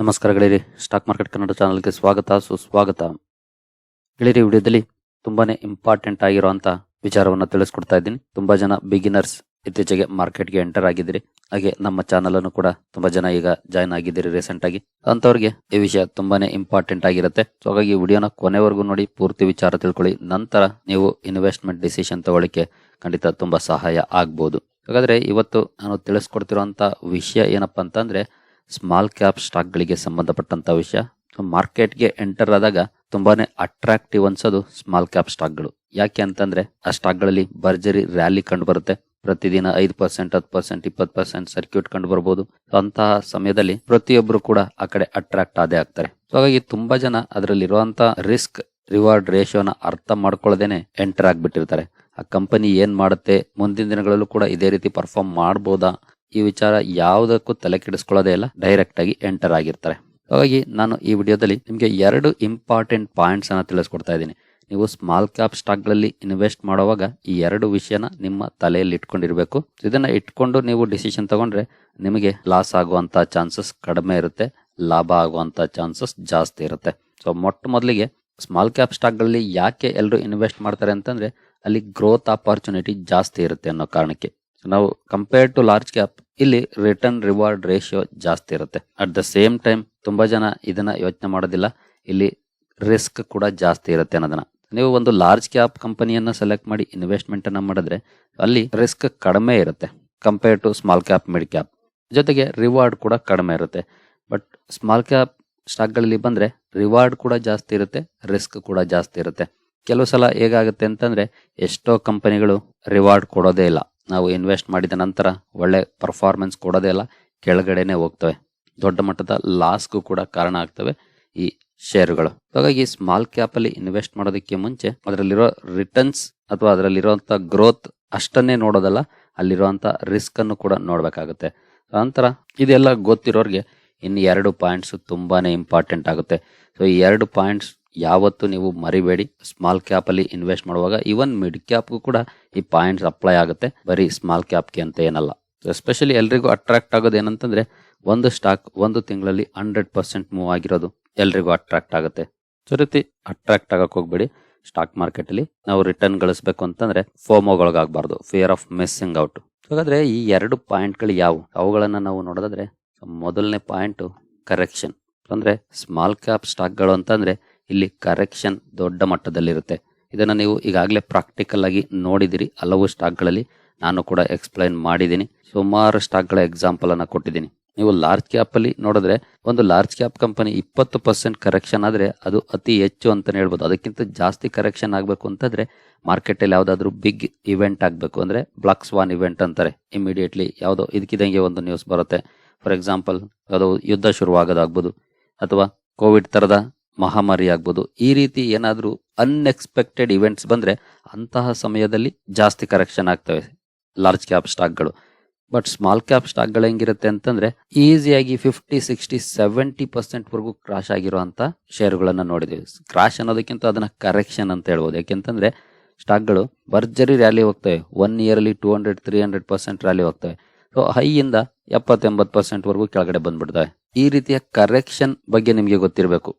ನಮಸ್ಕಾರ ಗೆಳೆಯರಿ, stock market Kannada ಚಾನಲ್ಗೆ ಸ್ವಾಗತ, ಸುಸ್ವಾಗತ. ಗೆಳೆಯರಿ ವಿಡಿಯೋದಲ್ಲಿ ತುಂಬಾನೇ ಇಂಪಾರ್ಟೆಂಟ್ ಆಗಿರುವಂತಹ ವಿಚಾರವನ್ನು ತಿಳಿಸ್ಕೊಡ್ತಾ ಇದ್ದೀನಿ. ತುಂಬಾ ಜನ ಬಿಗಿನರ್ಸ್ ಇತ್ತೀಚೆಗೆ ಮಾರ್ಕೆಟ್ಗೆ ಎಂಟರ್ ಆಗಿದ್ದೀರಿ. ಹಾಗೆ ನಮ್ಮ ಚಾನಲ್ ಅನ್ನು ಕೂಡ ತುಂಬಾ ಜನ ಈಗ ಜಾಯ್ನ್ ಆಗಿದ್ದೀರಿ ರೀಸೆಂಟ್ ಆಗಿ. ಅಂತವ್ರಿಗೆ ಈ ವಿಷಯ ತುಂಬಾನೇ ಇಂಪಾರ್ಟೆಂಟ್ ಆಗಿರುತ್ತೆ. ಸೊ ಹಾಗಾಗಿ ವಿಡಿಯೋನ ಕೊನೆವರೆಗೂ ನೋಡಿ, ಪೂರ್ತಿ ವಿಚಾರ ತಿಳ್ಕೊಳ್ಳಿ. ನಂತರ ನೀವು ಇನ್ವೆಸ್ಟ್ಮೆಂಟ್ ಡಿಸಿಷನ್ ತಗೊಳ್ಳಿಕ್ಕೆ ಖಂಡಿತ ತುಂಬಾ ಸಹಾಯ ಆಗ್ಬೋದು. ಹಾಗಾದ್ರೆ ಇವತ್ತು ನಾನು ತಿಳಿಸ್ಕೊಡ್ತಿರುವಂತ ವಿಷಯ ಏನಪ್ಪಾ ಅಂತಂದ್ರೆ ಸ್ಮಾಲ್ ಕ್ಯಾಪ್ ಸ್ಟಾಕ್ಗಳಿಗೆ ಸಂಬಂಧಪಟ್ಟಂತ ವಿಷಯ. ಮಾರ್ಕೆಟ್ಗೆ ಎಂಟರ್ ಆದಾಗ ತುಂಬಾನೇ ಅಟ್ರಾಕ್ಟಿವ್ ಅನ್ಸೋದು ಸ್ಮಾಲ್ ಕ್ಯಾಪ್ ಸ್ಟಾಕ್ಗಳು ಯಾಕೆ ಅಂತಂದ್ರೆ ಆ ಸ್ಟಾಕ್ಗಳಲ್ಲಿ ಭರ್ಜರಿ ರ್ಯಾಲಿ ಕಂಡು ಬರುತ್ತೆ. ಪ್ರತಿದಿನ ಐದು ಪರ್ಸೆಂಟ್ ಹತ್ತು ಪರ್ಸೆಂಟ್ ಇಪ್ಪತ್ತು ಪರ್ಸೆಂಟ್ ಸರ್ಕ್ಯೂಟ್ ಕಂಡು ಬರ್ಬೋದು. ಅಂತಹ ಸಮಯದಲ್ಲಿ ಪ್ರತಿಯೊಬ್ಬರು ಕೂಡ ಆ ಕಡೆ ಅಟ್ರಾಕ್ಟ್ ಆದೇ ಆಗ್ತಾರೆ. ಸೊ ಹಾಗಾಗಿ ತುಂಬಾ ಜನ ಅದರಲ್ಲಿರುವಂತ ರಿಸ್ಕ್ ರಿವಾರ್ಡ್ ರೇಷಿಯೋನ ಅರ್ಥ ಮಾಡ್ಕೊಳ್ಳದೇನೆ ಎಂಟರ್ ಆಗ್ಬಿಟ್ಟಿರ್ತಾರೆ. ಆ ಕಂಪನಿ ಏನ್ ಮಾಡುತ್ತೆ? ಮುಂದಿನ ದಿನಗಳಲ್ಲೂ ಕೂಡ ಇದೇ ರೀತಿ ಪರ್ಫಾರ್ಮ್ ಮಾಡ್ಬೋದಾ? ಈ ವಿಚಾರ ಯಾವುದಕ್ಕೂ ತಲೆ ಕೆಡಿಸ್ಕೊಳ್ಳೋದೇ ಇಲ್ಲ ಡೈರೆಕ್ಟ್ ಆಗಿ ಎಂಟರ್ ಆಗಿರ್ತಾರೆ. ಹಾಗಾಗಿ ನಾನು ಈ ವಿಡಿಯೋದಲ್ಲಿ ನಿಮಗೆ ಎರಡು ಇಂಪಾರ್ಟೆಂಟ್ ಪಾಯಿಂಟ್ಸ್ ಅನ್ನು ತಿಳಿಸ್ಕೊಡ್ತಾ ಇದ್ದೀನಿ. ನೀವು ಸ್ಮಾಲ್ ಕ್ಯಾಪ್ ಸ್ಟಾಕ್ಗಳಲ್ಲಿ ಇನ್ವೆಸ್ಟ್ ಮಾಡುವಾಗ ಈ ಎರಡು ವಿಷಯನ ನಿಮ್ಮ ತಲೆಯಲ್ಲಿ ಇಟ್ಕೊಂಡಿರಬೇಕು. ಇದನ್ನ ಇಟ್ಕೊಂಡು ನೀವು ಡಿಸಿಷನ್ ತಗೊಂಡ್ರೆ ನಿಮಗೆ ಲಾಸ್ ಆಗುವಂತ ಚಾನ್ಸಸ್ ಕಡಿಮೆ ಇರುತ್ತೆ, ಲಾಭ ಆಗುವಂತ ಚಾನ್ಸಸ್ ಜಾಸ್ತಿ ಇರುತ್ತೆ. ಸೊ ಮೊಟ್ಟ ಮೊದಲಿಗೆ ಸ್ಮಾಲ್ ಕ್ಯಾಪ್ ಸ್ಟಾಕ್ಗಳಲ್ಲಿ ಯಾಕೆ ಎಲ್ಲರೂ ಇನ್ವೆಸ್ಟ್ ಮಾಡ್ತಾರೆ ಅಂತಂದ್ರೆ ಅಲ್ಲಿ ಗ್ರೋತ್ ಆಪರ್ಚುನಿಟಿ ಜಾಸ್ತಿ ಇರುತ್ತೆ ಅನ್ನೋ ಕಾರಣಕ್ಕೆ. ನಾವು ಕಂಪೇರ್ ಟು ಲಾರ್ಜ್ ಕ್ಯಾಪ್ ಇಲ್ಲಿ ರಿಟರ್ನ್ ರಿವಾರ್ಡ್ ರೇಷಿಯೋ ಜಾಸ್ತಿ ಇರುತ್ತೆ. ಅಟ್ ದ ಸೇಮ್ ಟೈಮ್ ತುಂಬಾ ಜನ ಇದನ್ನ ಯೋಚನೆ ಮಾಡೋದಿಲ್ಲ. ಇಲ್ಲಿ ರಿಸ್ಕ್ ಕೂಡ ಜಾಸ್ತಿ ಇರುತ್ತೆ ಅನ್ನೋದನ್ನ. ನೀವು ಒಂದು ಲಾರ್ಜ್ ಕ್ಯಾಪ್ ಕಂಪನಿಯನ್ನ ಸೆಲೆಕ್ಟ್ ಮಾಡಿ ಇನ್ವೆಸ್ಟ್ಮೆಂಟ್ ಅನ್ನ ಮಾಡಿದ್ರೆ, ಅಲ್ಲಿ ರಿಸ್ಕ್ ಕಡಿಮೆ ಇರುತ್ತೆ compare to small cap mid cap ಜೊತೆಗೆ ರಿವಾರ್ಡ್ ಕೂಡ ಕಡಿಮೆ ಇರುತ್ತೆ. ಬಟ್ ಸ್ಮಾಲ್ ಕ್ಯಾಪ್ ಸ್ಟಾಕ್ಗಳಲ್ಲಿ ಬಂದ್ರೆ ರಿವಾರ್ಡ್ ಕೂಡ ಜಾಸ್ತಿ ಇರುತ್ತೆ ರಿಸ್ಕ್ ಕೂಡ ಜಾಸ್ತಿ ಇರುತ್ತೆ. ಕೆಲವು ಸಲ ಹೇಗಾಗುತ್ತೆ ಅಂತಂದ್ರೆ, ಎಷ್ಟೋ ಕಂಪನಿಗಳು ರಿವಾರ್ಡ್ ಕೊಡೋದೇ ಇಲ್ಲ. ನಾವು ಇನ್ವೆಸ್ಟ್ ಮಾಡಿದ ನಂತರ ಒಳ್ಳೆ ಪರ್ಫಾರ್ಮೆನ್ಸ್ ಕೊಡೋದೇ ಇಲ್ಲ ಕೆಳಗಡೆನೆ ಹೋಗ್ತವೆ. ದೊಡ್ಡ ಮಟ್ಟದ ಲಾಸ್ಗೂ ಕೂಡ ಕಾರಣ ಆಗ್ತವೆ ಈ ಶೇರುಗಳು ಹಾಗಾಗಿ ಸ್ಮಾಲ್ ಕ್ಯಾಪ್ ಅಲ್ಲಿ ಇನ್ವೆಸ್ಟ್ ಮಾಡೋದಕ್ಕೆ ಮುಂಚೆ ಅದರಲ್ಲಿರೋ ರಿಟರ್ನ್ಸ್ ಅಥವಾ ಅದರಲ್ಲಿರುವಂತಹ ಗ್ರೋತ್ ಅಷ್ಟನ್ನೇ ನೋಡೋದಲ್ಲ, ಅಲ್ಲಿರುವಂತ ರಿಸ್ಕ್ ಅನ್ನು ಕೂಡ ನೋಡ್ಬೇಕಾಗುತ್ತೆ. ನಂತರ ಇದೆಲ್ಲ ಗೊತ್ತಿರೋರಿಗೆ ಇನ್ನು ಎರಡು ಪಾಯಿಂಟ್ಸ್ ತುಂಬಾನೇ ಇಂಪಾರ್ಟೆಂಟ್ ಆಗುತ್ತೆ. ಸೊ ಈ ಎರಡು ಪಾಯಿಂಟ್ಸ್ ಯಾವತ್ತು ನೀವು ಮರಿಬೇಡಿ. ಸ್ಮಾಲ್ ಕ್ಯಾಪ್ ಅಲ್ಲಿ ಇನ್ವೆಸ್ಟ್ ಮಾಡುವಾಗ ಈವನ್ ಮಿಡ್ ಕ್ಯಾಪ್ಗೂ ಕೂಡ ಈ ಪಾಯಿಂಟ್ಸ್ ಅಪ್ಲೈ ಆಗುತ್ತೆ. ಬರೀ ಸ್ಮಾಲ್ ಕ್ಯಾಪ್ಗೆ ಅಂತ ಏನಲ್ಲ. ಎಸ್ಪೆಷಲಿ ಎಲ್ರಿಗೂ ಅಟ್ರಾಕ್ಟ್ ಆಗೋದು ಏನಂತಂದ್ರೆ ಒಂದು ಸ್ಟಾಕ್ ಒಂದು ತಿಂಗಳಲ್ಲಿ ಹಂಡ್ರೆಡ್ ಪರ್ಸೆಂಟ್ ಮೂವ್ ಆಗಿರೋದು ಎಲ್ರಿಗೂ ಅಟ್ರಾಕ್ಟ್ ಆಗುತ್ತೆ. ಸೊ ರೀತಿ ಅಟ್ರಾಕ್ಟ್ ಆಗಕ್ ಹೋಗ್ಬೇಡಿ ಸ್ಟಾಕ್ ಮಾರ್ಕೆಟ್ ಅಲ್ಲಿ. ನಾವು ರಿಟರ್ನ್ ಗಳಿಸಬೇಕು ಅಂತಂದ್ರೆ ಫೋಮೋಗೊಳಗಾಗಬಾರ್ದು ಫಿಯರ್ ಆಫ್ ಮಿಸ್ಸಿಂಗ್ ಔಟ್ ಹಾಗಾದ್ರೆ ಈ ಎರಡು ಪಾಯಿಂಟ್ಗಳು ಯಾವುವು ಅವುಗಳನ್ನ ನಾವು ನೋಡೋದಾದ್ರೆ ಮೊದಲನೇ ಪಾಯಿಂಟ್ ಕರೆಕ್ಷನ್ ಅಂದ್ರೆ ಸ್ಮಾಲ್ ಕ್ಯಾಪ್ ಸ್ಟಾಕ್ಗಳು ಅಂತಂದ್ರೆ ಇಲ್ಲಿ ಕರೆಕ್ಷನ್ ದೊಡ್ಡ ಮಟ್ಟದಲ್ಲಿರುತ್ತೆ. ಇದನ್ನು ನೀವು ಈಗಾಗಲೇ ಪ್ರಾಕ್ಟಿಕಲ್ ಆಗಿ ನೋಡಿದಿರಿ. ಹಲವು ಸ್ಟಾಕ್ಗಳಲ್ಲಿ ನಾನು ಕೂಡ ಎಕ್ಸ್ಪ್ಲೈನ್ ಮಾಡಿದ್ದೀನಿ ಸುಮಾರು ಸ್ಟಾಕ್ಗಳ ಎಕ್ಸಾಂಪಲ್ ಅನ್ನು ಕೊಟ್ಟಿದ್ದೀನಿ ನೀವು ಲಾರ್ಜ್ ಕ್ಯಾಪ್ ಅಲ್ಲಿ ನೋಡಿದ್ರೆ ಒಂದು ಲಾರ್ಜ್ ಕ್ಯಾಪ್ ಕಂಪನಿ ಇಪ್ಪತ್ತು ಪರ್ಸೆಂಟ್ ಕರೆಕ್ಷನ್ ಆದರೆ ಅದು ಅತಿ ಹೆಚ್ಚು ಅಂತ ಹೇಳ್ಬೋದು. ಅದಕ್ಕಿಂತ ಜಾಸ್ತಿ ಕರೆಕ್ಷನ್ ಆಗಬೇಕು ಅಂತಂದ್ರೆ ಮಾರ್ಕೆಟಲ್ಲಿ ಯಾವುದಾದ್ರೂ ಬಿಗ್ ಇವೆಂಟ್ ಆಗಬೇಕು. ಅಂದ್ರೆ ಬ್ಲಾಕ್ ಸ್ವಾನ್ ಇವೆಂಟ್ ಅಂತಾರೆ. ಇಮಿಡಿಯೇಟ್ಲಿ ಯಾವುದೋ ಇದಕ್ಕಿದಂಗೆ ಒಂದು ನ್ಯೂಸ್ ಬರುತ್ತೆ. ಫಾರ್ ಎಕ್ಸಾಂಪಲ್ ಯಾವುದೋ ಯುದ್ಧ ಶುರುವಾಗೋದಾಗ್ಬೋದು. ಅಥವಾ ಕೋವಿಡ್ ತರದ ಮಹಾಮಾರಿ ಆಗ್ಬೋದು. ಈ ರೀತಿ ಏನಾದರೂ ಅನ್ಎಕ್ಸ್ಪೆಕ್ಟೆಡ್ ಇವೆಂಟ್ಸ್ ಬಂದರೆ ಅಂತಹ ಸಮಯದಲ್ಲಿ ಜಾಸ್ತಿ ಕರೆಕ್ಷನ್ ಆಗ್ತವೆ. ಲಾರ್ಜ್ ಕ್ಯಾಪ್ ಸ್ಟಾಕ್ಗಳು ಬಟ್ ಸ್ಮಾಲ್ ಕ್ಯಾಪ್ ಸ್ಟಾಕ್ಗಳು ಹೆಂಗಿರುತ್ತೆ ಅಂತಂದರೆ ಈಸಿಯಾಗಿ ಫಿಫ್ಟಿ ಸಿಕ್ಸ್ಟಿ ಸೆವೆಂಟಿ ಪರ್ಸೆಂಟ್ವರೆಗೂ ಕ್ರಾಶ್ ಆಗಿರುವಂಥ ಶೇರುಗಳನ್ನು ನೋಡಿದ್ದೀವಿ ಕ್ರಾಶ್ ಅನ್ನೋದಕ್ಕಿಂತ ಅದನ್ನು ಕರೆಕ್ಷನ್ ಅಂತ ಹೇಳ್ಬೋದು. ಯಾಕೆಂತಂದರೆ ಸ್ಟಾಕ್ಗಳು ಭರ್ಜರಿ ರ್ಯಾಲಿ ಹೋಗ್ತವೆ. One yearly two hundred three hundred percent rally ಹೋಗ್ತವೆ. ಸೊ ಹೈಯಿಂದ ಎಪ್ಪತ್ತೆಂಬತ್ತು ಪರ್ಸೆಂಟ್ವರೆಗೂ ಕೆಳಗಡೆ ಬಂದ್ಬಿಡ್ತವೆ. ಈ ರೀತಿಯ ಕರೆಕ್ಷನ್ ಬಗ್ಗೆ ನಿಮಗೆ ಗೊತ್ತಿರಬೇಕು.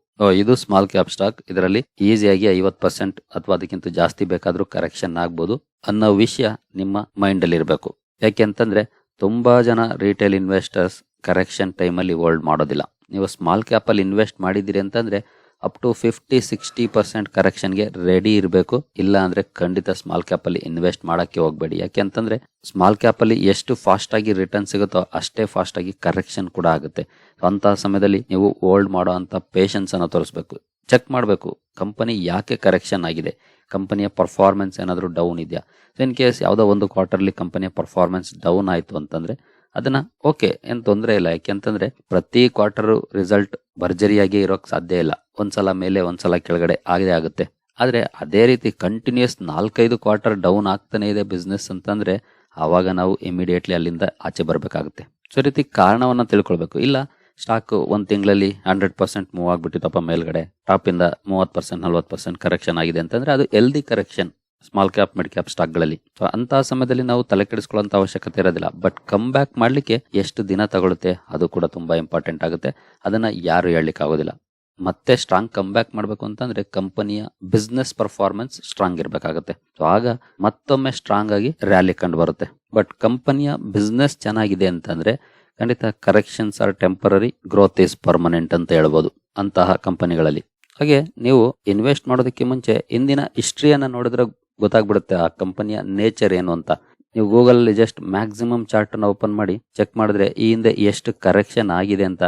ಇದು ಸ್ಮಾಲ್ ಕ್ಯಾಪ್ ಸ್ಟಾಕ್ ಇದರಲ್ಲಿ ಈಸಿಯಾಗಿ ಐವತ್ ಪರ್ಸೆಂಟ್ ಅಥವಾ ಅದಕ್ಕಿಂತ ಜಾಸ್ತಿ ಬೇಕಾದರೂ ಕರೆಕ್ಷನ್ ಆಗ್ಬೋದು ಅನ್ನೋ ವಿಷಯ ನಿಮ್ಮ ಮೈಂಡ್ ಅಲ್ಲಿ ಇರಬೇಕು. ಯಾಕೆಂತಂದ್ರೆ ತುಂಬಾ ಜನ ರಿಟೇಲ್ ಇನ್ವೆಸ್ಟರ್ಸ್ ಕರೆಕ್ಷನ್ ಟೈಮಲ್ಲಿ ಹೋಲ್ಡ್ ಮಾಡೋದಿಲ್ಲ. ನೀವು ಸ್ಮಾಲ್ ಕ್ಯಾಪ್ ಅಲ್ಲಿ ಇನ್ವೆಸ್ಟ್ ಮಾಡಿದ್ದೀರಿ ಅಂತಂದ್ರೆ up to fifty sixty percent ಕರೆಕ್ಷನ್ಗೆ ready ಇರಬೇಕು. ಇಲ್ಲ ಅಂದ್ರೆ ಖಂಡಿತ ಸ್ಮಾಲ್ ಕ್ಯಾಪ್ ಅಲ್ಲಿ ಇನ್ವೆಸ್ಟ್ ಮಾಡಕ್ಕೆ ಹೋಗಬೇಡಿ. ಯಾಕೆಂತಂದ್ರೆ ಸ್ಮಾಲ್ ಕ್ಯಾಪ್ ಅಲ್ಲಿ ಎಷ್ಟು ಫಾಸ್ಟ್ ಆಗಿ ರಿಟರ್ನ್ ಸಿಗುತ್ತೋ ಅಷ್ಟೇ ಫಾಸ್ಟ್ ಆಗಿ ಕರೆಕ್ಷನ್ ಕೂಡ ಆಗುತ್ತೆ. ಅಂತಹ ಸಮಯದಲ್ಲಿ ನೀವು ಹೋಲ್ಡ್ ಮಾಡೋ ಅಂತ ಪೇಷನ್ಸ್ ಅನ್ನು ತೋರಿಸ್ಬೇಕು. ಚೆಕ್ ಮಾಡಬೇಕು ಕಂಪನಿ ಯಾಕೆ ಕರೆಕ್ಷನ್ ಆಗಿದೆ? ಕಂಪನಿಯ ಪರ್ಫಾರ್ಮೆನ್ಸ್ ಏನಾದರೂ ಡೌನ್ ಇದೆಯಾ? ಇನ್ ಕೇಸ್ ಯಾವುದೋ ಒಂದು ಕ್ವಾರ್ಟರ್ಲಿ ಕಂಪನಿಯ ಪರ್ಫಾರ್ಮೆನ್ಸ್ ಡೌನ್ ಆಯಿತು ಅಂತಂದ್ರೆ ಅದನ್ನ, ಓಕೆ, ಏನ್ ತೊಂದರೆ ಇಲ್ಲ. ಯಾಕೆಂತಂದ್ರೆ ಪ್ರತಿ ಕ್ವಾರ್ಟರ್ ರಿಸಲ್ಟ್ ಭರ್ಜರಿಯಾಗಿ ಇರೋಕ್ ಸಾಧ್ಯ ಇಲ್ಲ. ಒಂದ್ಸಲ ಮೇಲೆ, ಒಂದ್ಸಲ ಕೆಳಗಡೆ ಆಗದೆ ಆಗುತ್ತೆ. ಆದ್ರೆ, ಅದೇ ರೀತಿ ಕಂಟಿನ್ಯೂಸ್ ನಾಲ್ಕೈದು ಕ್ವಾರ್ಟರ್ ಡೌನ್ ಆಗ್ತಾನೆ ಇದೆ ಬಿಸ್ನೆಸ್ ಅಂತಂದ್ರೆ, ಆವಾಗ ನಾವು ಇಮಿಡಿಯೇಟ್ಲಿ ಅಲ್ಲಿಂದ ಆಚೆ ಬರಬೇಕಾಗುತ್ತೆ. ಸೊ ರೀತಿ ಕಾರಣವನ್ನ ತಿಳ್ಕೊಳ್ಬೇಕು. ಇಲ್ಲ ಸ್ಟಾಕ್ ಒಂದ್ ತಿಂಗಳಲ್ಲಿ ಹಂಡ್ರೆಡ್ ಪರ್ಸೆಂಟ್ ಮೂವ್ ಆಗ್ಬಿಟ್ಟಿತ್ತಪ್ಪ ಮೇಲ್ಗಡೆ ಟಾಪ್ ಇಂದ ಮೂವತ್ ಪರ್ಸೆಂಟ್ ನಲ್ವತ್ ಪರ್ಸೆಂಟ್ ಕರೆಕ್ಷನ್ ಆಗಿದೆ ಅಂತಂದ್ರೆ, ಅದು healthy correction small cap mid cap ಸ್ಟಾಕ್ಗಳಲ್ಲಿ so ಅಂತಹ ಸಮಯದಲ್ಲಿ ನಾವು ತಲೆ ಕೆಡಿಸಿಕೊಳ್ಳುವಂತ ಅವಶ್ಯಕತೆ ಇರೋದಿಲ್ಲ. ಬಟ್ ಕಮ್ ಬ್ಯಾಕ್ ಮಾಡ್ಲಿಕ್ಕೆ ಎಷ್ಟು ದಿನ ತಗೊಳುತ್ತೆ, ಅದು ಕೂಡ ತುಂಬಾ ಇಂಪಾರ್ಟೆಂಟ್ ಆಗುತ್ತೆ. ಅದನ್ನ ಯಾರು ಹೇಳಲಿಕ್ಕೆ ಆಗೋದಿಲ್ಲ. ಮತ್ತೆ ಸ್ಟ್ರಾಂಗ್ ಕಮ್ ಬ್ಯಾಕ್ ಮಾಡಬೇಕು ಅಂತಂದ್ರೆ ಕಂಪನಿಯ ಬಿಸ್ನೆಸ್ ಪರ್ಫಾರ್ಮೆನ್ಸ್ ಸ್ಟ್ರಾಂಗ್ ಇರಬೇಕಾಗುತ್ತೆ. ಸೊ ಆಗ ಮತ್ತೊಮ್ಮೆ ಸ್ಟ್ರಾಂಗ್ ಆಗಿ ರ್ಯಾಲಿ ಕಂಡು ಬರುತ್ತೆ. ಬಟ್ ಕಂಪನಿಯ ಬಿಸ್ನೆಸ್ ಚೆನ್ನಾಗಿದೆ ಅಂತಂದ್ರೆ ಖಂಡಿತ corrections are temporary growth is permanent ಅಂತ ಹೇಳ್ಬೋದು ಅಂತಹ ಕಂಪನಿಗಳಲ್ಲಿ ಹಾಗೆ ನೀವು ಇನ್ವೆಸ್ಟ್ ಮಾಡೋದಕ್ಕೆ ಮುಂಚೆ ಇಂದಿನ ಹಿಸ್ಟ್ರಿಯನ್ನು ನೋಡಿದ್ರೆ ಗೊತ್ತಾಗ್ಬಿಡುತ್ತೆ ಆ ಕಂಪನಿಯ ನೇಚರ್ ಏನು ಅಂತ. ನೀವು ಗೂಗಲ್ ಅಲ್ಲಿ ಜಸ್ಟ್ ಮ್ಯಾಕ್ಸಿಮಮ್ ಚಾರ್ಟ್ ಅನ್ನು ಓಪನ್ ಮಾಡಿ ಚೆಕ್ ಮಾಡಿದ್ರೆ ಈ ಹಿಂದೆ ಎಷ್ಟು ಕರೆಕ್ಷನ್ ಆಗಿದೆ ಅಂತ.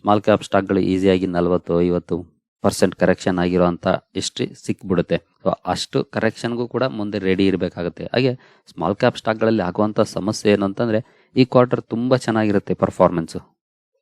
ಸ್ಮಾಲ್ ಕ್ಯಾಪ್ ಸ್ಟಾಕ್ಗಳು ಈಸಿಯಾಗಿ ನಲವತ್ತು, ಐವತ್ತು ಪರ್ಸೆಂಟ್ ಕರೆಕ್ಷನ್ ಆಗಿರೋ ಅಂತ ಹಿಸ್ಟ್ರಿ ಸಿಕ್ಬಿಡುತ್ತೆ. ಸೊ ಅಷ್ಟು ಕರೆಕ್ಷನ್ಗೂ ಕೂಡ ಮುಂದೆ ರೆಡಿ ಇರಬೇಕಾಗುತ್ತೆ. ಹಾಗೆ ಸ್ಮಾಲ್ ಕ್ಯಾಪ್ ಸ್ಟಾಕ್ಗಳಲ್ಲಿ ಆಗುವಂಥ ಸಮಸ್ಯೆ ಏನು ಅಂತಂದರೆ ಈ ಕ್ವಾರ್ಟರ್ ತುಂಬ ಚೆನ್ನಾಗಿರುತ್ತೆ performance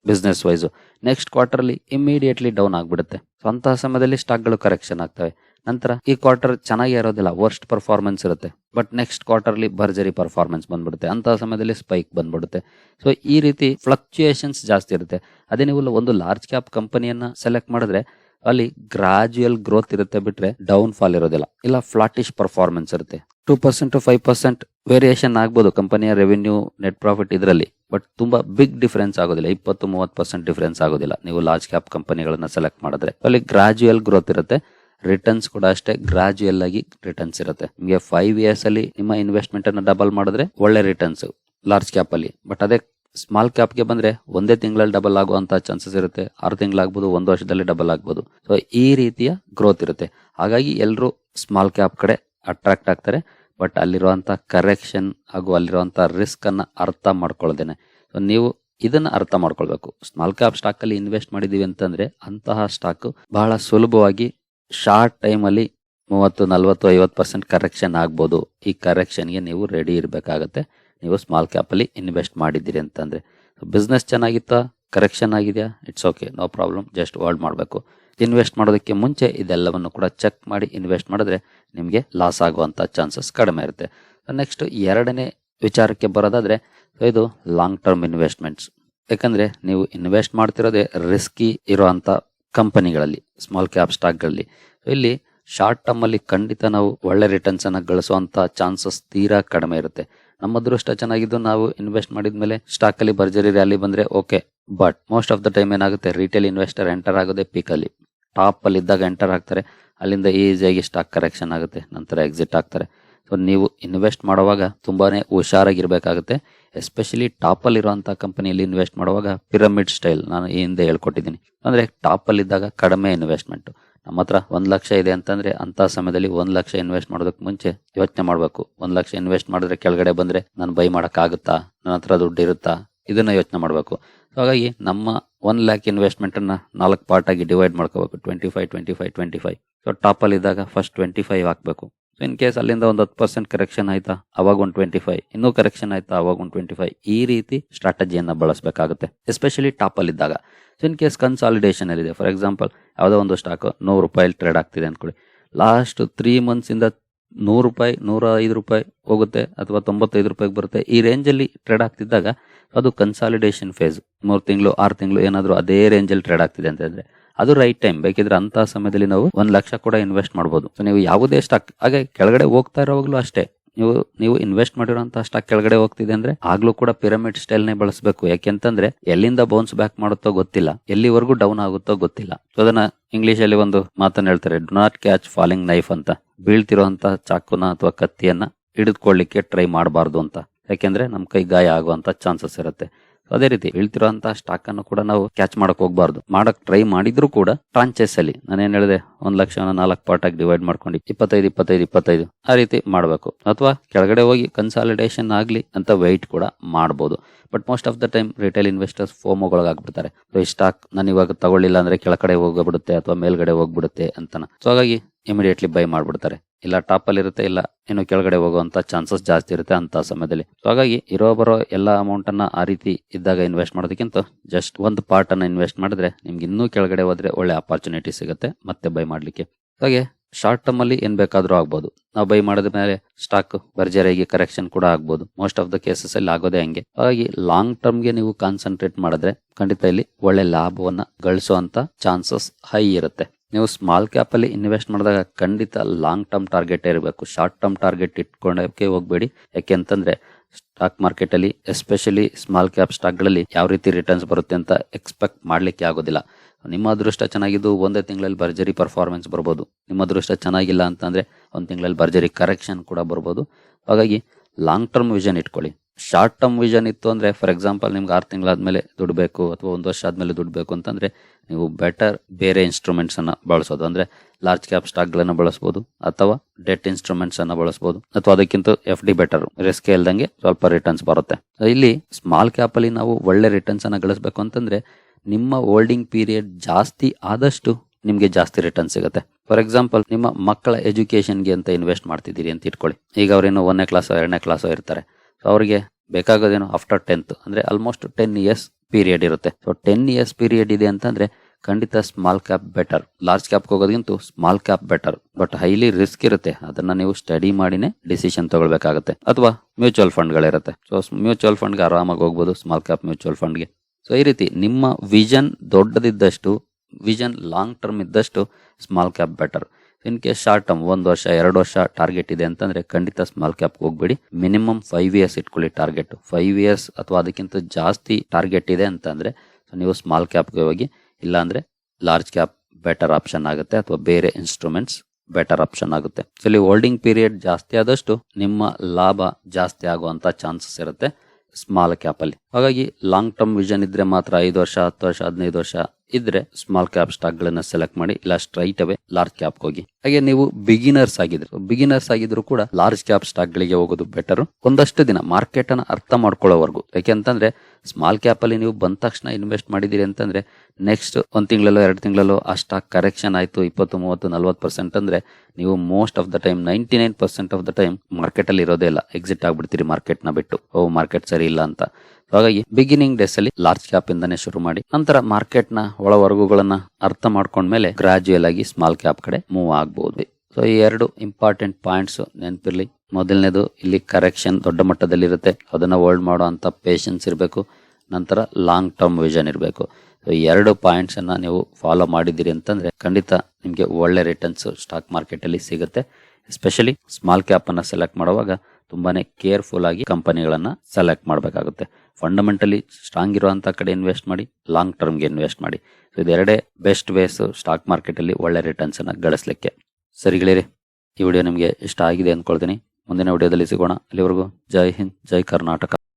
business wise next quarterly immediately down ಆಗಿಬಿಡುತ್ತೆ. ಸೊ ಅಂತಹ ಸಮಯದಲ್ಲಿ ಸ್ಟಾಕ್ಗಳು ಕರೆಕ್ಷನ್ ಆಗ್ತವೆ. ನಂತರ ಈ ಕ್ವಾರ್ಟರ್ ಚೆನ್ನಾಗಿ ಇರೋದಿಲ್ಲ ವರ್ಸ್ಟ್ ಪರ್ಫಾರ್ಮೆನ್ಸ್ ಇರುತ್ತೆ. ಬಟ್ ನೆಕ್ಸ್ಟ್ ಕ್ವಾರ್ಟರ್ಲಿ ಭರ್ಜರಿ ಪರ್ಫಾರ್ಮೆನ್ಸ್ ಬಂದ್ಬಿಡುತ್ತೆ. ಅಂತಹ ಸಮಯದಲ್ಲಿ ಸ್ಪೈಕ್ ಬಂದ್ಬಿಡುತ್ತೆ. ಸೊ ಈ ರೀತಿ ಫ್ಲಕ್ಚುಯೇಷನ್ಸ್ ಜಾಸ್ತಿ ಇರುತ್ತೆ. ಅದೇ ನೀವು ಒಂದು ಲಾರ್ಜ್ ಕ್ಯಾಪ್ ಕಂಪನಿಯನ್ನ ಸೆಲೆಕ್ಟ್ ಮಾಡಿದ್ರೆ, ಅಲ್ಲಿ ಗ್ರಾಜುಯಲ್ ಗ್ರೋತ್ ಇರುತ್ತೆ ಬಿಟ್ರೆ ಡೌನ್ ಫಾಲ್ ಇರೋದಿಲ್ಲ. ಇಲ್ಲ ಫ್ಲಾಟಿಶ್ ಪರ್ಫಾರ್ಮೆನ್ಸ್ ಇರುತ್ತೆ. Two percent to five percent variation ಆಗ್ಬೋದು ಕಂಪನಿಯ ರೆವಿನ್ಯೂ ನೆಟ್ ಪ್ರಾಫಿಟ್ ಇದರಲ್ಲಿ. ಬಟ್ ತುಂಬಾ ಬಿಗ್ ಡಿಫರೆನ್ಸ್ ಆಗೋದಿಲ್ಲ. ಇಪ್ಪತ್ತು, ಮೂವತ್ತು ಪರ್ಸೆಂಟ್ ಡಿಫರೆನ್ಸ್ ಆಗೋದಿಲ್ಲ. ನೀವು ಲಾರ್ಜ್ ಕ್ಯಾಪ್ ಕಂಪನಿಗಳನ್ನ ಸೆಲೆಕ್ಟ್ ಮಾಡಿದ್ರೆ. ಅಲ್ಲಿ ಗ್ರಾಜುಯಲ್ ಗ್ರೋತ್ ಇರುತ್ತೆ. ರಿಟರ್ನ್ಸ್ ಕೂಡ ಅಷ್ಟೇ ಗ್ರಾಜುಯಲ್ ಆಗಿ ರಿಟರ್ನ್ಸ್ ಇರುತ್ತೆ. ನಿಮಗೆ ಫೈವ್ ಇಯರ್ಸ್ ಅಲ್ಲಿ ನಿಮ್ಮ ಇನ್ವೆಸ್ಟ್ಮೆಂಟ್ ಅನ್ನ ಡಬಲ್ ಮಾಡಿದ್ರೆ ಒಳ್ಳೆ ರಿಟರ್ನ್ಸ್ ಲಾರ್ಜ್ ಕ್ಯಾಪ್ ಅಲ್ಲಿ. ಬಟ್ ಅದೇ ಸ್ಮಾಲ್ ಕ್ಯಾಪ್ಗೆ ಬಂದ್ರೆ ಒಂದೇ ತಿಂಗಳಲ್ಲಿ ಡಬಲ್ ಆಗುವಂತ ಚಾನ್ಸಸ್ ಇರುತ್ತೆ. ಆರು ತಿಂಗಳಾಗ್ಬೋದು, ಒಂದು ವರ್ಷದಲ್ಲಿ ಡಬಲ್ ಆಗ್ಬೋದು. ಸೊ ಈ ರೀತಿಯ ಗ್ರೋತ್ ಇರುತ್ತೆ. ಹಾಗಾಗಿ ಎಲ್ಲರೂ ಸ್ಮಾಲ್ ಕ್ಯಾಪ್ ಕಡೆ ಅಟ್ರಾಕ್ಟ್ ಆಗ್ತಾರೆ. ಬಟ್ ಅಲ್ಲಿರುವಂತ ಕರೆಕ್ಷನ್ ಹಾಗೂ ಅಲ್ಲಿರುವಂತ ರಿಸ್ಕ್ ಅನ್ನ ಅರ್ಥ ಮಾಡ್ಕೊಳ್ಳೋದೇನೆ ಸೊ ನೀವು ಇದನ್ನ ಅರ್ಥ ಮಾಡ್ಕೊಳ್ಬೇಕು. ಸ್ಮಾಲ್ ಕ್ಯಾಪ್ ಸ್ಟಾಕ್ ಅಲ್ಲಿ ಇನ್ವೆಸ್ಟ್ ಮಾಡಿದೀವಿ ಅಂತಂದ್ರೆ ಅಂತಹ ಸ್ಟಾಕ್ ಬಹಳ ಸುಲಭವಾಗಿ ಶಾರ್ಟ್ ಟೈಮಲ್ಲಿ ಮೂವತ್ತು, ನಲ್ವತ್ತು, ಐವತ್ತು ಪರ್ಸೆಂಟ್ ಕರೆಕ್ಷನ್ ಆಗ್ಬೋದು. ಈ ಕರೆಕ್ಷನ್ಗೆ ನೀವು ರೆಡಿ ಇರಬೇಕಾಗತ್ತೆ. ನೀವು ಸ್ಮಾಲ್ ಕ್ಯಾಪಲ್ಲಿ ಇನ್ವೆಸ್ಟ್ ಮಾಡಿದ್ದೀರಿ ಅಂತಂದರೆ. ಬಿಸ್ನೆಸ್ ಚೆನ್ನಾಗಿತ್ತಾ? ಕರೆಕ್ಷನ್ ಆಗಿದೆಯಾ? It's okay no problem just hold ಮಾಡಬೇಕು. ಇನ್ವೆಸ್ಟ್ ಮಾಡೋದಕ್ಕೆ ಮುಂಚೆ ಇದೆಲ್ಲವನ್ನು ಕೂಡ ಚೆಕ್ ಮಾಡಿ ಇನ್ವೆಸ್ಟ್ ಮಾಡಿದ್ರೆ ನಿಮಗೆ ಲಾಸ್ ಆಗುವಂಥ ಚಾನ್ಸಸ್ ಕಡಿಮೆ ಇರುತ್ತೆ. ನೆಕ್ಸ್ಟ್ ಎರಡನೇ ವಿಚಾರಕ್ಕೆ ಬರೋದಾದರೆ ಇದು ಲಾಂಗ್ ಟರ್ಮ್ ಇನ್ವೆಸ್ಟ್ಮೆಂಟ್ಸ್ ಯಾಕಂದರೆ ನೀವು ಇನ್ವೆಸ್ಟ್ ಮಾಡ್ತಿರೋದೇ ರಿಸ್ಕಿ ಇರುವಂತ ಕಂಪನಿಗಳಲ್ಲಿ ಸ್ಮಾಲ್ ಕ್ಯಾಪ್ ಸ್ಟಾಕ್ಗಳಲ್ಲಿ ಇಲ್ಲಿ ಶಾರ್ಟ್ ಟರ್ಮಲ್ಲಿ ಖಂಡಿತ ನಾವು ಒಳ್ಳೆ ರಿಟರ್ನ್ಸ್ ಅನ್ನ ಗಳಿಸುವಂತ ಚಾನ್ಸಸ್ ತೀರಾ ಕಡಿಮೆ ಇರುತ್ತೆ. ನಮ್ಮ ಅದೃಷ್ಟ ಚೆನ್ನಾಗಿದ್ದು ನಾವು ಇನ್ವೆಸ್ಟ್ ಮಾಡಿದ್ಮೇಲೆ ಸ್ಟಾಕ್ ಅಲ್ಲಿ ಭರ್ಜರಿ ರ್ಯಾಲಿ ಬಂದ್ರೆ okay but most of the time ಏನಾಗುತ್ತೆ? ರಿಟೇಲ್ ಇನ್ವೆಸ್ಟರ್ ಎಂಟರ್ ಆಗೋದೇ ಪೀಕ್ ಅಲ್ಲಿ. ಟಾಪ್ ಅಲ್ಲಿ ಇದ್ದಾಗ ಎಂಟರ್ ಆಗ್ತಾರೆ. ಅಲ್ಲಿಂದ ಈಸಿಯಾಗಿ ಸ್ಟಾಕ್ ಕರೆಕ್ಷನ್ ಆಗುತ್ತೆ. ನಂತರ ಎಕ್ಸಿಟ್ ಆಗ್ತಾರೆ. ಸೊ ನೀವು ಇನ್ವೆಸ್ಟ್ ಮಾಡುವಾಗ ತುಂಬಾನೇ ಹುಷಾರಾಗಿರ್ಬೇಕಾಗುತ್ತೆ. ಎಸ್ಪೆಷಲಿ ಟಾಪ್ ಅಲ್ಲಿ ಇರುವಂತ ಕಂಪನಿಯಲ್ಲಿ ಇನ್ವೆಸ್ಟ್ ಮಾಡುವಾಗ ಪಿರಮಿಡ್ ಸ್ಟೈಲ್ ನಾನು ಈ ಹಿಂದೆ ಹೇಳ್ಕೊಟ್ಟಿದ್ದೀನಿ. ಅಂದ್ರೆ ಟಾಪ್ ಅಲ್ಲಿ ಇದ್ದಾಗ ಕಡಿಮೆ ಇನ್ವೆಸ್ಟ್ಮೆಂಟ್ ನಮ್ಮ ಹತ್ರ ಒಂದ್ ಲಕ್ಷ ಇದೆ ಅಂತಂದ್ರೆ ಅಂತ ಸಮಯದಲ್ಲಿ ಒಂದ್ ಲಕ್ಷ ಇನ್ವೆಸ್ಟ್ ಮಾಡೋದಕ್ಕೆ ಮುಂಚೆ ಯೋಚನೆ ಮಾಡ್ಬೇಕು. ಒಂದ್ ಲಕ್ಷ ಇನ್ವೆಸ್ಟ್ ಮಾಡಿದ್ರೆ ಕೆಳಗಡೆ ಬಂದ್ರೆ ನಾನು ಬೈ ಮಾಡಕ್ ಆಗುತ್ತಾ ನನ್ನ ಹತ್ರ ದುಡ್ಡು ಇರುತ್ತಾ? ಇದನ್ನ ಯೋಚನೆ ಮಾಡಬೇಕು. ಹಾಗಾಗಿ ನಮ್ಮ ಒನ್ ಲ್ಯಾಕ್ ಇನ್ವೆಸ್ಟ್ಮೆಂಟ್ ಅನ್ನ ನಾಲ್ಕು ಪಾರ್ಟ್ ಆಗಿ ಡಿವೈಡ್ ಮಾಡ್ಕೋಬೇಕು. Twenty five twenty five twenty five so top ಅಲ್ಲಿ ಇದ್ದಾಗ ಫಸ್ಟ್ ಟ್ವೆಂಟಿ ಫೈವ್ ಹಾಕ್ಬೇಕು. ಸೊ ಇನ್ ಕೇಸ್ ಅಲ್ಲಿಂದ ಒಂದು ಹತ್ತು ಪರ್ಸೆಂಟ್ ಕರೆಕ್ಷನ್ ಆಯ್ತಾ? ಅವಾಗ ಒಂದು ಟ್ವೆಂಟಿ ಫೈವ್ ಇನ್ನೂ ಕರೆಕ್ಷನ್ ಆಯ್ತಾ? ಅವಾಗ ಒಂದು ಟ್ವೆಂಟಿ ಫೈವ್ ಈ ರೀತಿ ಸ್ಟ್ರಾಟಜಿಯನ್ನು ಬಳಸಬೇಕಾಗುತ್ತೆ. ಎಸ್ಪೆಷಲಿ ಟಾಪ್ ಅಲ್ಲಿ ಇದ್ದಾಗ. ಸೊ ಇನ್ ಕೇಸ್ ಕನ್ಸಾಲಿಡೇಷನ್ ಇದೆ. ಫಾರ್ ಎಕ್ಸಾಂಪಲ್ ಯಾವುದೋ ಒಂದು ಸ್ಟಾಕ್ ನೂರು ರೂಪಾಯಿ ಟ್ರೇಡ್ ಆಗ್ತಿದೆ ಅಂದ್ಕೊಳ್ಳಿ ಲಾಸ್ಟ್ ತ್ರೀ ಮಂತ್ಸ್ ಇಂದ ನೂರು ರೂಪಾಯಿ, ನೂರ ಐದು ರೂಪಾಯಿ ಹೋಗುತ್ತೆ ಅಥವಾ ತೊಂಬತ್ತೈದು ರೂಪಾಯಿಗೆ ಬರುತ್ತೆ. ಈ ರೇಂಜಲ್ಲಿ ಟ್ರೇಡ್ ಆಗ್ತಿದ್ದಾಗ ಅದು ಕನ್ಸಾಲಿಡೇಷನ್ ಫೇಸ್ ಮೂರು ತಿಂಗಳು, ಆರು ತಿಂಗಳು ಏನಾದರೂ ಅದೇ ರೇಂಜಲ್ಲಿ ಟ್ರೇಡ್ ಆಗ್ತಿದೆ ಅಂತಂದ್ರೆ ಅದು ರೈಟ್ ಟೈಮ್ ಬೇಕಿದ್ರೆ ಅಂತ ಸಮಯದಲ್ಲಿ ನಾವು ಒಂದ್ ಲಕ್ಷ ಕೂಡ ಇನ್ವೆಸ್ಟ್ ಮಾಡಬಹುದು ಸೊ ನೀವು ಯಾವುದೇ ಸ್ಟಾಕ್ ಹಾಗೆ ಕೆಳಗಡೆ ಹೋಗ್ತಾ ಇರೋವಾಗ್ಲೂ ಅಷ್ಟೇ. ನೀವು ನೀವು ಇನ್ವೆಸ್ಟ್ ಮಾಡಿರೋಂತ ಸ್ಟಾಕ್ ಕೆಳಗಡೆ ಹೋಗ್ತಿದೆ ಅಂದ್ರೆ ಆಗ್ಲೂ ಕೂಡ ಪಿರಮಿಡ್ ಸ್ಟೈಲ್ ನೇ ಬಳಸಬೇಕು. ಯಾಕೆಂತಂದ್ರೆ ಎಲ್ಲಿಂದ ಬೌನ್ಸ್ ಬ್ಯಾಕ್ ಮಾಡುತ್ತೋ ಗೊತ್ತಿಲ್ಲ. ಎಲ್ಲಿವರೆಗೂ ಡೌನ್ ಆಗುತ್ತೋ ಗೊತ್ತಿಲ್ಲ. ಸೊ ಅದನ್ನ ಇಂಗ್ಲಿಷ್ ಅಲ್ಲಿ ಒಂದು ಮಾತನ್ನ ಹೇಳ್ತಾರೆ do not catch falling knife ಅಂತ. ಬೀಳ್ತಿರುವಂತಹ ಚಾಕುನ ಅಥವಾ ಕತ್ತಿಯನ್ನ ಹಿಡಿದುಕೊಳ್ಳಿಕ್ಕೆ ಟ್ರೈ ಮಾಡಬಾರ್ದು ಅಂತ. ಯಾಕೆಂದ್ರೆ ನಮ್ ಕೈ ಗಾಯ ಆಗುವಂತ ಚಾನ್ಸಸ್ ಇರುತ್ತೆ. ಅದೇ ರೀತಿ ಇಳ್ತಿರುವಂತಹ ಸ್ಟಾಕ್ ಅನ್ನು ಕೂಡ ನಾವು ಕ್ಯಾಚ್ ಮಾಡಕ್ ಹೋಗ್ಬಾರ್ದು. ಮಾಡಕ್ ಟ್ರೈ ಮಾಡಿದ್ರು ಕೂಡ ಟ್ರಾಂಚೆಸ್ ಅಲ್ಲಿ ನಾನೇನ್ ಹೇಳಿದೆ? ಒಂದ್ ಲಕ್ಷ ನಾಲ್ಕು ಪಾರ್ಟ್ ಆಗಿ ಡಿವೈಡ್ ಮಾಡ್ಕೊಂಡು ಇಪ್ಪತ್ತೈದು ಇಪ್ಪತ್ತೈದು ಇಪ್ಪತ್ತೈದು ಆ ರೀತಿ ಮಾಡಬೇಕು. ಅಥವಾ ಕೆಳಗಡೆ ಹೋಗಿ ಕನ್ಸಾಲಿಡೇಷನ್ ಆಗ್ಲಿ ಅಂತ ವೆಯ್ಟ್ ಕೂಡ ಮಾಡಬಹುದು but most of the time retail investors ಫೋಮೋಗೊಳಗಾಗ್ಬಿಡ್ತಾರೆ so ಈ ಸ್ಟಾಕ್ ನಾನು ಇವಾಗ ತಗೊಳ್ಳಿಲ್ಲ ಅಂದ್ರೆ ಕೆಳಗಡೆ ಹೋಗಿಬಿಡುತ್ತೆ ಅಥವಾ ಮೇಲ್ಗಡೆ ಹೋಗ್ಬಿಡುತ್ತೆ ಅಂತ ಸೊ ಹಾಗಾಗಿ ಇಮಿಡಿಯೇಟ್ಲಿ ಬೈ ಮಾಡಿಬಿಡ್ತಾರೆ. ಇಲ್ಲ ಟಾಪ್ ಅಲ್ಲಿ ಇರುತ್ತೆ, ಇಲ್ಲ ಇನ್ನು ಕೆಳಗಡೆ ಹೋಗುವಂತ ಚಾನ್ಸಸ್ ಜಾಸ್ತಿ ಇರುತ್ತೆ ಅಂತ ಸಮಯದಲ್ಲಿ. ಸೊ ಹಾಗಾಗಿ ಇರೋ ಬರೋ ಎಲ್ಲ ಅಮೌಂಟ್ ಅನ್ನ ಆ ರೀತಿ ಇದ್ದಾಗ ಇನ್ವೆಸ್ಟ್ ಮಾಡೋದಕ್ಕಿಂತ ಜಸ್ಟ್ ಒಂದು ಪಾರ್ಟ್ ಇನ್ವೆಸ್ಟ್ ಮಾಡಿದ್ರೆ ನಿಮ್ಗೆ ಇನ್ನೂ ಕೆಳಗಡೆ ಹೋದ್ರೆ ಒಳ್ಳೆ ಅಪಾರ್ಚುನಿಟಿ ಸಿಗುತ್ತೆ ಮತ್ತೆ ಬೈ ಮಾಡ್ಲಿಕ್ಕೆ. ಹಾಗೆ ಶಾರ್ಟ್ ಟರ್ಮ್ ಅಲ್ಲಿ ಏನ್ ಬೇಕಾದ್ರೂ ಆಗ್ಬೋದು. ನಾವು ಬೈ ಮಾಡಿದ ಮೇಲೆ ಸ್ಟಾಕ್ ಭರ್ಜರಿಯಾಗಿ ಕರೆಕ್ಷನ್ ಕೂಡ ಆಗ್ಬೋದು. ಮೋಸ್ಟ್ ಆಫ್ ದ ಕೇಸಸ್ ಅಲ್ಲಿ ಆಗೋದೇ ಹಂಗೆ. ಹಾಗಾಗಿ ಲಾಂಗ್ ಟರ್ಮ್ಗೆ ನೀವು ಕಾನ್ಸಂಟ್ರೇಟ್ ಮಾಡಿದ್ರೆ ಖಂಡಿತ ಇಲ್ಲಿ ಒಳ್ಳೆ ಲಾಭವನ್ನ ಗಳಿಸುವಂತ ಚಾನ್ಸಸ್ ಹೈ ಇರುತ್ತೆ. ನೀವು ಸ್ಮಾಲ್ ಕ್ಯಾಪ್ ಅಲ್ಲಿ ಇನ್ವೆಸ್ಟ್ ಮಾಡಿದಾಗ ಖಂಡಿತ ಲಾಂಗ್ ಟರ್ಮ್ ಟಾರ್ಗೆಟ್ ಇರಬೇಕು. ಶಾರ್ಟ್ ಟರ್ಮ್ ಟಾರ್ಗೆಟ್ ಇಟ್ಕೊಂಡಕ್ಕೆ ಹೋಗಬೇಡಿ. ಯಾಕೆ ಅಂತಂದ್ರೆ ಸ್ಟಾಕ್ ಮಾರ್ಕೆಟ್ ಅಲ್ಲಿ ಎಸ್ಪೆಷಲಿ ಸ್ಮಾಲ್ ಕ್ಯಾಪ್ ಸ್ಟಾಕ್ಗಳಲ್ಲಿ ಯಾವ ರೀತಿ ರಿಟರ್ನ್ಸ್ ಬರುತ್ತೆ ಅಂತ ಎಕ್ಸ್ಪೆಕ್ಟ್ ಮಾಡ್ಲಿಕ್ಕೆ ಆಗೋದಿಲ್ಲ. ನಿಮ್ಮ ಅದೃಷ್ಟ ಚೆನ್ನಾಗಿದ್ದು ಒಂದೇ ತಿಂಗಳಲ್ಲಿ ಭರ್ಜರಿ ಪರ್ಫಾರ್ಮೆನ್ಸ್ ಬರ್ಬೋದು. ನಿಮ್ಮ ಅದೃಷ್ಟ ಚೆನ್ನಾಗಿಲ್ಲ ಅಂತಂದ್ರೆ ಒಂದು ತಿಂಗಳಲ್ಲಿ ಭರ್ಜರಿ ಕರೆಕ್ಷನ್ ಕೂಡ ಬರ್ಬೋದು. ಹಾಗಾಗಿ ಲಾಂಗ್ ಟರ್ಮ್ ವಿಷನ್ ಇಟ್ಕೊಳ್ಳಿ. ಶಾರ್ಟ್ ಟರ್ಮ್ ವಿಷನ್ ಇತ್ತು ಅಂದರೆ ಫಾರ್ ಎಕ್ಸಾಂಪಲ್ ನಿಮ್ಗೆ ಆರು ತಿಂಗಳಾದ್ಮೇಲೆ ದುಡ್ಡು ಬೇಕು ಅಥವಾ ಒಂದು ವರ್ಷ ಆದಮೇಲೆ ದುಡ್ಡು ಬೇಕು ಅಂತಂದ್ರೆ, ನೀವು ಬೆಟರ್ ಬೇರೆ ಇನ್ಸ್ಟ್ರೂಮೆಂಟ್ಸನ್ನು ಬಳಸೋದು. ಅಂದರೆ ಲಾರ್ಜ್ ಕ್ಯಾಪ್ ಸ್ಟಾಕ್ಗಳನ್ನು ಬಳಸ್ಬೋದು ಅಥವಾ ಡೆಟ್ ಇನ್ಸ್ಟ್ರೂಮೆಂಟ್ಸನ್ನು ಬಳಸ್ಬೋದು ಅಥವಾ ಅದಕ್ಕಿಂತ ಎಫ್ ಡಿ ಬೆಟರ್ ರಿಸ್ಕ್ ಇಲ್ದಂಗೆ ಸ್ವಲ್ಪ ರಿಟರ್ನ್ಸ್ ಬರುತ್ತೆ. ಇಲ್ಲಿ ಸ್ಮಾಲ್ ಕ್ಯಾಪಲ್ಲಿ ನಾವು ಒಳ್ಳೆ ರಿಟರ್ನ್ಸನ್ನು ಗಳಿಸ್ಬೇಕು ಅಂತಂದ್ರೆ, ನಿಮ್ಮ ಹೋಲ್ಡಿಂಗ್ ಪೀರಿಯಡ್ ಜಾಸ್ತಿ ಆದಷ್ಟು ನಿಮಗೆ ಜಾಸ್ತಿ ರಿಟರ್ನ್ ಸಿಗುತ್ತೆ. ಫಾರ್ ಎಕ್ಸಾಂಪಲ್ ನಿಮ್ಮ ಮಕ್ಕಳ ಎಜುಕೇಷನ್ಗೆ ಅಂತ ಇನ್ವೆಸ್ಟ್ ಮಾಡ್ತಿದ್ದೀರಿ ಅಂತ ಇಟ್ಕೊಳ್ಳಿ. ಈಗ ಅವರೇನು ಒಂದನೇ ಕ್ಲಾಸೋ ಎರಡನೇ ಕ್ಲಾಸೋ ಇರ್ತಾರೆ. ಅವರಿಗೆ ಬೇಕಾಗೋದೇನು ಆಫ್ಟರ್ ಟೆಂತ್ ಅಂದರೆ ಆಲ್ಮೋಸ್ಟ್ ಟೆನ್ ಇಯರ್ಸ್ ಪೀರಿಯಡ್ ಇರುತ್ತೆ. ಸೊ ಟೆನ್ ಇಯರ್ಸ್ ಪೀರಿಯಡ್ ಇದೆ ಅಂತಂದರೆ ಖಂಡಿತ ಸ್ಮಾಲ್ ಕ್ಯಾಪ್ ಬೆಟರ್ ಲಾರ್ಜ್ ಕ್ಯಾಪ್ಗೆ ಹೋಗೋದಕ್ಕಿಂತ small cap better but highly risk ಇರುತ್ತೆ. ಅದನ್ನ ನೀವು ಸ್ಟಡಿ ಮಾಡಿನೇ ಡಿಸಿಷನ್ ತಗೊಳ್ಬೇಕಾಗುತ್ತೆ. ಅಥವಾ ಮ್ಯೂಚುವಲ್ ಫಂಡ್ಗಳಿರುತ್ತೆ ಸೊ ಮ್ಯೂಚುವಲ್ ಫಂಡ್ಗೆ ಆರಾಮಾಗಿ ಹೋಗ್ಬೋದು ಸ್ಮಾಲ್ ಕ್ಯಾಪ್ ಮ್ಯೂಚುವಲ್ ಫಂಡ್ಗೆ ಸೊ ಈ ರೀತಿ ನಿಮ್ಮ ವಿಷನ್ ದೊಡ್ಡದಿದ್ದಷ್ಟು ವಿಷನ್ ಲಾಂಗ್ ಟರ್ಮ್ ಇದ್ದಷ್ಟು small cap better in case short term, ಒಂದು ವರ್ಷ, ಎರಡು ವರ್ಷ ಟಾರ್ಗೆಟ್ ಇದೆ ಅಂತಂದ್ರೆ ಖಂಡಿತ ಸ್ಮಾಲ್ ಕ್ಯಾಪ್ ಹೋಗ್ಬೇಡಿ. ಮಿನಿಮಮ್ ಫೈವ್ ಇಯರ್ಸ್ ಇಟ್ಕೊಳ್ಳಿ ಟಾರ್ಗೆಟ್ ಫೈವ್ ಇಯರ್ಸ್ ಅಥವಾ ಅದಕ್ಕಿಂತ ಜಾಸ್ತಿ ಟಾರ್ಗೆಟ್ ಇದೆ ಅಂತಂದ್ರೆ ನೀವು ಸ್ಮಾಲ್ ಕ್ಯಾಪ್ಗೆ ಹೋಗಿ, ಇಲ್ಲಾಂದ್ರೆ ಲಾರ್ಜ್ ಕ್ಯಾಪ್ ಬೆಟರ್ ಆಪ್ಷನ್ ಆಗುತ್ತೆ ಅಥವಾ ಬೇರೆ ಇನ್ಸ್ಟ್ರೂಮೆಂಟ್ಸ್ ಬೆಟರ್ ಆಪ್ಷನ್ ಆಗುತ್ತೆ. ಸೊ ಇಲ್ಲಿ ಹೋಲ್ಡಿಂಗ್ ಪೀರಿಯಡ್ ಜಾಸ್ತಿ ಆದಷ್ಟು ನಿಮ್ಮ ಲಾಭ ಜಾಸ್ತಿ ಆಗುವಂತ ಚಾನ್ಸಸ್ ಇರುತ್ತೆ ಸ್ಮಾಲ್ ಕ್ಯಾಪ್ ಅಲ್ಲಿ. ಹಾಗಾಗಿ ಲಾಂಗ್ ಟರ್ಮ್ ವಿಷನ್ ಇದ್ರೆ ಮಾತ್ರ ಐದು ವರ್ಷ, ಹತ್ತು ವರ್ಷ, ಹದಿನೈದು ವರ್ಷ ಇದ್ರೆ ಸ್ಮಾಲ್ ಕ್ಯಾಪ್ ಸ್ಟಾಕ್ ಗಳನ್ನ ಸೆಲೆಕ್ಟ್ ಮಾಡಿ, ಇಲ್ಲ ಸ್ಟ್ರೈಟ್ ಅವೇ ಲಾರ್ಜ್ ಕ್ಯಾಪ್ ಹೋಗಿ. ಹಾಗೆ ನೀವು ಬಿಗಿನರ್ಸ್ ಆಗಿದ್ರು ಬಿಗಿನರ್ಸ್ ಆಗಿದ್ರು ಕೂಡ ಲಾರ್ಜ್ ಕ್ಯಾಪ್ ಸ್ಟಾಕ್ ಗಳಿಗೆ ಹೋಗೋದು ಬೆಟರ್ ಒಂದಷ್ಟು ದಿನ ಮಾರ್ಕೆಟ್ ಅನ್ನ ಅರ್ಥ ಮಾಡ್ಕೊಳ್ಳೋವರೆಗೂ. ಯಾಕೆಂತಂದ್ರೆ ಸ್ಮಾಲ್ ಕ್ಯಾಪ್ ಅಲ್ಲಿ ನೀವು ಬಂದ ತಕ್ಷಣ ಇನ್ವೆಸ್ಟ್ ಮಾಡಿದಿರಿ ಅಂತಂದ್ರೆ ನೆಕ್ಸ್ಟ್ ಒಂದ್ ತಿಂಗಳಲ್ಲೋ, ಎರಡು ತಿಂಗಳಲ್ಲೋ ಆ ಸ್ಟಾಕ್ ಕರೆಕ್ಷನ್ ಆಯ್ತು, ಇಪ್ಪತ್ತು, ಮೂವತ್ತು, ನಲ್ವತ್ತು ಪರ್ಸೆಂಟ್ ಅಂದ್ರೆ, ನೀವು most of the time ninety nine percent of the time market ಅಲ್ಲಿ ಇರೋದೇ ಇಲ್ಲ. ಎಕ್ಸಿಟ್ ಆಗ್ಬಿಡ್ತೀರಿ ಮಾರ್ಕೆಟ್ನ ಬಿಟ್ಟು. ಓ ಮಾರ್ಕೆಟ್ ಸರಿ ಇಲ್ಲ ಅಂತ. ಹಾಗಾಗಿ ಬಿಗಿನಿಂಗ್ ಡೇಸ್ ಅಲ್ಲಿ ಲಾರ್ಜ್ ಕ್ಯಾಪ್ ಇಂದಾನೆ ಶುರು ಮಾಡಿ, ನಂತರ ಮಾರ್ಕೆಟ್ನ ಒಳವರ್ಗುಗಳನ್ನ ಅರ್ಥ ಮಾಡ್ಕೊಂಡ್ಮೇಲೆ ಗ್ರಾಜುಯಲ್ ಆಗಿ ಸ್ಮಾಲ್ ಕ್ಯಾಪ್ ಕಡೆ ಮೂವ್ ಆಗ್ಬಹುದು ಸೊ ಈ ಎರಡು ಇಂಪಾರ್ಟೆಂಟ್ ಪಾಯಿಂಟ್ಸ್ ನೆನಪಿರ್ಲಿ. ಮೊದಲನೇದು, ಇಲ್ಲಿ ಕರೆಕ್ಷನ್ ದೊಡ್ಡ ಮಟ್ಟದಲ್ಲಿ ಇರುತ್ತೆ. ಅದನ್ನ ಹೋಲ್ಡ್ ಮಾಡೋ ಅಂತ ಪೇಷನ್ಸ್ ಇರಬೇಕು. ನಂತರ ಲಾಂಗ್ ಟರ್ಮ್ ವಿಷನ್ ಇರಬೇಕು. ಸೊ ಈ ಎರಡು ಪಾಯಿಂಟ್ಸ್ ಅನ್ನ ನೀವು ಫಾಲೋ ಮಾಡಿದ್ದೀರಿ ಅಂತಂದ್ರೆ ಖಂಡಿತ ನಿಮ್ಗೆ ಒಳ್ಳೆ ರಿಟರ್ನ್ಸ್ ಸ್ಟಾಕ್ ಮಾರ್ಕೆಟ್ ಅಲ್ಲಿ ಸಿಗುತ್ತೆ. ಎಸ್ಪೆಷಲಿ ಸ್ಮಾಲ್ ಕ್ಯಾಪ್ ಅನ್ನ ಸೆಲೆಕ್ಟ್ ಮಾಡುವಾಗ ತುಂಬಾನೇ ಕೇರ್ಫುಲ್ ಆಗಿ ಕಂಪನಿಗಳನ್ನ ಸೆಲೆಕ್ಟ್ ಮಾಡಬೇಕಾಗುತ್ತೆ. ಫಂಡಮೆಂಟಲಿ ಸ್ಟ್ರಾಂಗ್ ಇರುವಂತ ಕಡೆ ಇನ್ವೆಸ್ಟ್ ಮಾಡಿ ಲಾಂಗ್ ಟರ್ಮ್ಗೆ ಇನ್ವೆಸ್ಟ್ ಮಾಡಿ. ಸೊ ಇದೆರಡೇ ಬೆಸ್ಟ್ ವೇಸ್ ಸ್ಟಾಕ್ ಮಾರ್ಕೆಟ್ ಅಲ್ಲಿ ಒಳ್ಳೆ ರಿಟರ್ನ್ಸ್ ಅನ್ನ ಗಳಿಸಲಿಕ್ಕೆ. ಸರಿ ಗೆಳೆಯರಿ, ಈ ವಿಡಿಯೋ ನಿಮಗೆ ಇಷ್ಟ ಆಗಿದೆ ಅಂದ್ಕೊಳ್ತೀನಿ. ಮುಂದಿನ ವಿಡಿಯೋದಲ್ಲಿ ಸಿಗೋಣ. ಅಲ್ಲಿವರೆಗೂ ಜೈ ಹಿಂದ್, ಜೈ ಕರ್ನಾಟಕ.